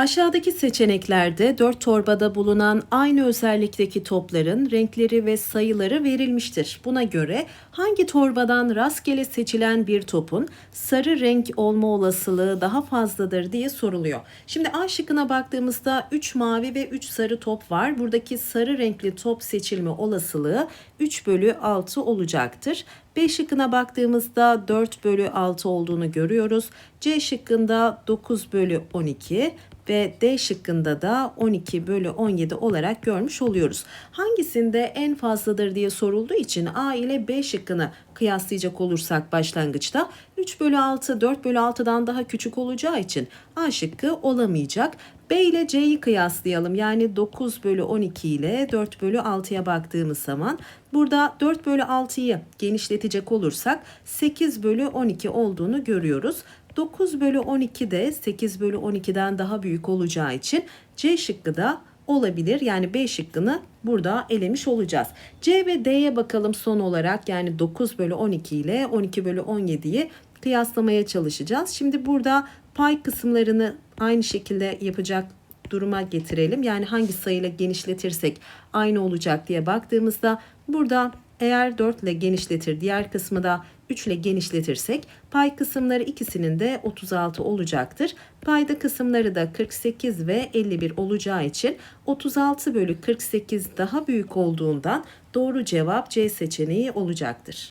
Aşağıdaki seçeneklerde 4 torbada bulunan aynı özellikteki topların renkleri ve sayıları verilmiştir. Buna göre hangi torbadan rastgele seçilen bir topun sarı renk olma olasılığı daha fazladır diye soruluyor. Şimdi A şıkkına baktığımızda 3 mavi ve 3 sarı top var. Buradaki sarı renkli top seçilme olasılığı 3 bölü 6 olacaktır. B şıkkına baktığımızda 4 bölü 6 olduğunu görüyoruz. C şıkkında 9 bölü 12 ve D şıkkında da 12 bölü 17 olarak görmüş oluyoruz. Hangisinde en fazladır diye sorulduğu için A ile B şıkkını kıyaslayacak olursak başlangıçta 3 bölü 6 4 bölü 6'dan daha küçük olacağı için A şıkkı olamayacak. B ile C'yi kıyaslayalım. Yani 9 bölü 12 ile 4 bölü 6'ya baktığımız zaman burada 4 bölü 6'yı genişletecek olursak 8 bölü 12 olduğunu görüyoruz. 9 bölü 12 de 8 bölü 12'den daha büyük olacağı için C şıkkı da olabilir. Yani B şıkkını burada elemiş olacağız. C ve D'ye bakalım son olarak yani 9 bölü 12 ile 12 bölü 17'yi kıyaslamaya çalışacağız. Şimdi burada pay kısımlarını aynı şekilde yapacak duruma getirelim. Yani hangi sayıyla genişletirsek aynı olacak diye baktığımızda burada eğer 4 ile genişletir diğer kısmı da 3 ile genişletirsek pay kısımları ikisinin de 36 olacaktır. Payda kısımları da 48 ve 51 olacağı için 36 bölü 48 daha büyük olduğundan doğru cevap C seçeneği olacaktır.